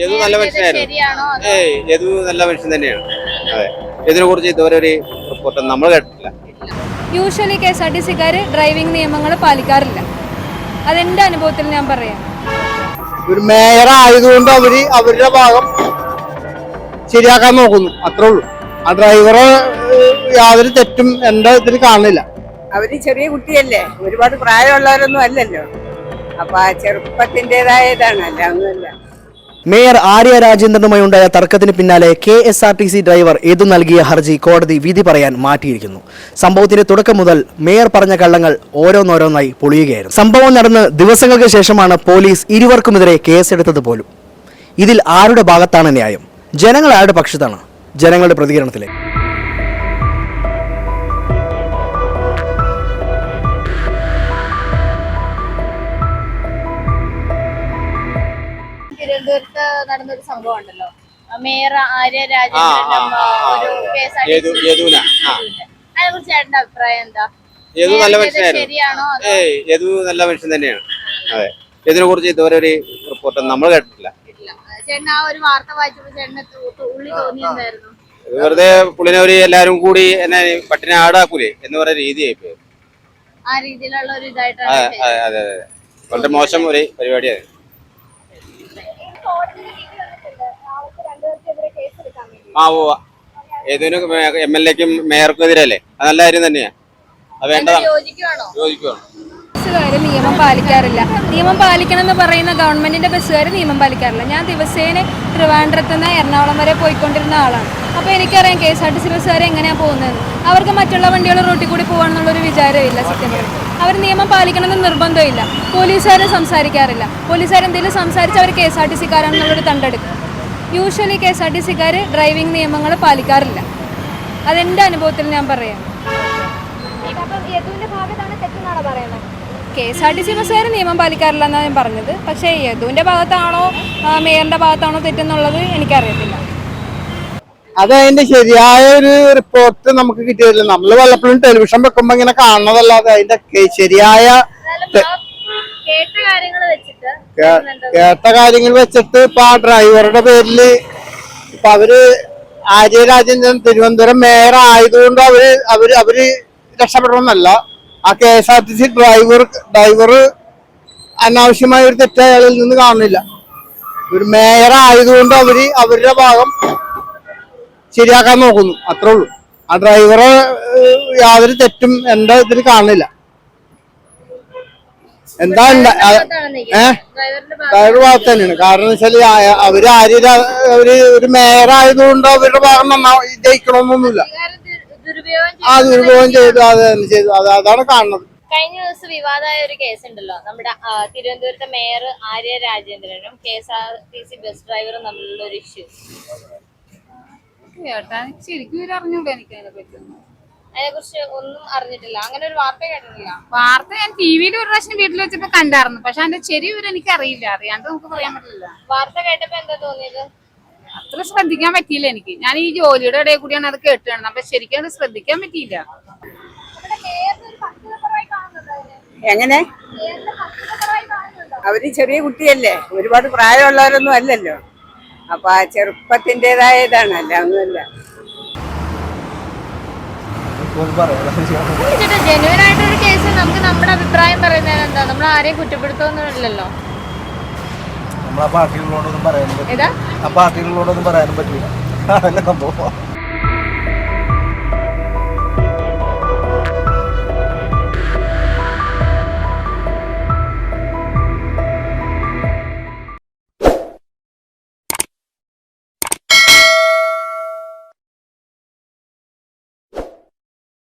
യദു നല്ല മനുഷ്യനായിരുന്നു? ഏയ് യദു നല്ല മനുഷ്യൻ തന്നെയാണ്. അതെ. ഇതിനെ കുറിച്ച് ഇതുവരെ ഒരു റിപ്പോർട്ട് നമ്മൾ കേട്ടിട്ടില്ല. Usually K S R T Sikar driving നിയമങ്ങൾ പാലിക്കാറില്ല. അതെന്റെ അനുഭവത്തിൽ ഞാൻ പറയാം. ഒരു മേയർ ആയതുകൊണ്ട് അവർ അവരുടെ ഭാഗം ശരിയാക്കാൻ നോക്കുന്നു. അത്രേ ഉള്ളൂ. ആ ഡ്രൈവറെ യാതൊരു തെറ്റും എന്റെ ഇതിൽ കാണുന്നില്ല. അവർ ചെറിയ കുട്ടിയല്ലേ? ഒരുപാട് പ്രായമുള്ളവരൊന്നും അല്ലല്ലോ. അപ്പൊ ആ ചെറുപ്പത്തിന്റെതായ ഇതാണ്. അല്ല ഒന്നുമല്ല. മേയർ ആര്യ രാജേന്ദ്രനുമായി ഉണ്ടായ തർക്കത്തിന് പിന്നാലെ K S R T C driver എതു നൽകിയ ഹർജി കോടതി വിധി പറയാൻ മാറ്റിയിരിക്കുന്നു. സംഭവത്തിന്റെ തുടക്കം മുതൽ മേയർ പറഞ്ഞ കള്ളങ്ങൾ ഓരോന്നോരോന്നായി പൊളിയുകയായിരുന്നു. സംഭവം നടന്ന് ദിവസങ്ങൾക്ക് ശേഷമാണ് പോലീസ് ഇരുവർക്കുമെതിരെ കേസെടുത്തത് പോലും. ഇതിൽ ആരുടെ ഭാഗത്താണ് ന്യായം? ജനങ്ങൾ ആരുടെ പക്ഷത്താണ്? ജനങ്ങളുടെ പ്രതികരണത്തിലേക്ക്. തിരുവനന്തപുരത്ത് നടന്നൊരു സംഭവം ഉണ്ടല്ലോ മേയർ ആര്യ രാജേന്ദ്രൻ. ഒരു കേസ് അതിനെ കുറിച്ച് ചേട്ടന്റെ അഭിപ്രായം എന്താ? യദു നല്ല മനുഷ്യനായിരുന്നു. ഏയ് യദു നല്ല മനുഷ്യൻ തന്നെയാണ്. അതെ. യദുവിനെ കുറിച്ച് ഇതുവരെ ഒരു റിപ്പോർട്ട് നമ്മൾ കേട്ടിട്ടില്ല. വെറുതെ പുള്ളിനെ ഒരു എല്ലാരും കൂടി എന്നെ പട്ടിനെ ആടാക്കൂലേ എന്ന് പറയുന്ന രീതിയായി അതെ അതെ അതെ. വളരെ മോശം ഒരു പരിപാടിയാണ് ആ ഓ ഏതൊരു എം എൽ എക്കും മേയർക്കും എതിരല്ലേ അത് നല്ല കാര്യം തന്നെയാ. അത് വേണ്ടതാണ് യോജിക്കുവാണോ? ബസ്സുകാർ നിയമം പാലിക്കാറില്ല. നിയമം പാലിക്കണം എന്ന് പറയുന്ന ഗവൺമെന്റിന്റെ ബസ്സുകാർ നിയമം പാലിക്കാറില്ല. ഞാൻ ദിവസേന തിരുവനന്തപുരത്ത് നിന്ന് എറണാകുളം വരെ പോയിക്കൊണ്ടിരുന്ന ആളാണ്. അപ്പോൾ എനിക്കറിയാം K S R T C ബസ്സുകാർ എങ്ങനെയാണ് പോകുന്നത് അവർക്ക് മറ്റുള്ള വണ്ടികൾ റൂട്ടിൽ കൂടി പോകാമെന്നുള്ളൊരു വിചാരമില്ല സത്യം അവർ നിയമം പാലിക്കണമെന്ന് നിർബന്ധമില്ല. പോലീസുകാർ സംസാരിക്കാറില്ല. പോലീസുകാർ എന്തെങ്കിലും സംസാരിച്ച് അവർ കെ എസ് ആർ ടി സിക്കാരാണെന്നുള്ളൊരു തണ്ടെടുക്കും. Usually K S R T Sikar driving നിയമങ്ങൾ പാലിക്കാറില്ല. അതെന്റെ അനുഭവത്തിൽ ഞാൻ പറയാം. K S R T C ബസ്സുകാർ നിയമം പാലിക്കാറില്ല എന്നാണ് ഞാൻ പറഞ്ഞത്. പക്ഷേ യദുവിന്റെ ഭാഗത്താണോ മേയറിന്റെ ഭാഗത്താണോ തെറ്റെന്നുള്ളത് എനിക്കറിയത്തില്ല. അത് അതിന്റെ ശരിയായ ഒരു റിപ്പോർട്ട് നമുക്ക് കിട്ടിയില്ല നമ്മൾ വല്ലപ്പോഴും ടെലിവിഷൻ വെക്കുമ്പോ ഇങ്ങനെ കാണുന്നതല്ലാതെ അതിന്റെ ശരിയായ കേട്ട കാര്യങ്ങൾ വെച്ചിട്ട് കേട്ട കാര്യങ്ങൾ വെച്ചിട്ട് ഇപ്പൊ ആ ഡ്രൈവറുടെ പേരിൽ ഇപ്പൊ അവർ ആര്യ രാജേന്ദ്രൻ തിരുവനന്തപുരം മേയർ ആയതുകൊണ്ട് അവർ അവർ അവർ രക്ഷപ്പെടണമെന്നല്ല. ആ K S R T C driver driver അനാവശ്യമായ ഒരു തെറ്റ് അയാളിൽ നിന്ന് കാണുന്നില്ല. ഒരു മേയർ ആയതുകൊണ്ട് അവർ അവരുടെ ഭാഗം ശരിയാക്കാൻ നോക്കുന്നു. അത്രേ ഉള്ളൂ. ആ ഡ്രൈവറെ യാതൊരു തെറ്റും എന്റെ ഇതിൽ കാണുന്നില്ല. എന്താ ഏഹ് ഡ്രൈവർ ഭാഗത്ത് തന്നെയാണ്. കാരണം വെച്ചാൽ ആ- അവർ ആര് അവർ ഒരു മേയറായതുകൊണ്ട് അവരുടെ ഭാഗം നന്നാ ജയിക്കണമെന്നൊന്നുമില്ല ആ ദുരുപയോഗം ചെയ്തു അത് തന്നെ ചെയ്തു. അത് അതാണ് കാണുന്നത്. കഴിഞ്ഞ ദിവസം വിവാദമായ ഒരു കേസ് ഉണ്ടല്ലോ. നമ്മുടെ തിരുവനന്തപുരത്തെ mayor Arya രാജേന്ദ്രനും K S R T C bus ഡ്രൈവറും തമ്മിലുള്ള ഒരു ഇഷ്യൂ കേട്ടാ. ശരിക്കും ഇവർ അറിഞ്ഞൂടെ എനിക്ക് അതിനെ പറ്റിയൊന്നും. അതിനെ കുറിച്ച് ഒന്നും അറിഞ്ഞിട്ടില്ല. അങ്ങനെ ഒരു വാർത്ത കേട്ടിട്ടില്ല. വാർത്ത ഞാൻ ടി വിയിൽ ഒരു പ്രാവശ്യം വീട്ടിൽ വെച്ചപ്പോ കണ്ടായിരുന്നു. പക്ഷെ അതിന്റെ ചെറിയ വിവരം എനിക്ക് അറിയില്ല. അറിയാണ്ട് നമുക്ക് പറയാൻ പറ്റില്ല. വാർത്ത കേട്ടപ്പോ എന്താ തോന്നിയത്? അത്ര ശ്രദ്ധിക്കാൻ പറ്റിയില്ല എനിക്ക്. ഞാൻ ഈ ജോലിയുടെ ഇടയിൽ കൂടിയാണ് അത് കേട്ടാണ് അപ്പൊ ശരിക്കും അത് ശ്രദ്ധിക്കാൻ പറ്റിയില്ല. എങ്ങനെ? അവർ ചെറിയ കുട്ടിയല്ലേ? ഒരുപാട് പ്രായമുള്ളവരൊന്നും അല്ലല്ലോ. അപ്പൊ ആ ചെറുപ്പത്തിന്റെതായ ഇതാണ് അല്ല ഒന്നുമല്ല. ജെന്യൂൻ ആയിട്ടൊരു കേസ് നമുക്ക് നമ്മുടെ അഭിപ്രായം പറയുന്നതിന് എന്താ? നമ്മൾ ആരെയും നമ്മൾ ആ പാർട്ടികളോടൊന്നും പറയാനും പറ്റില്ല. ആ പാർട്ടികളോടൊന്നും പറയാനും പറ്റില്ല. അതല്ല സംഭവം.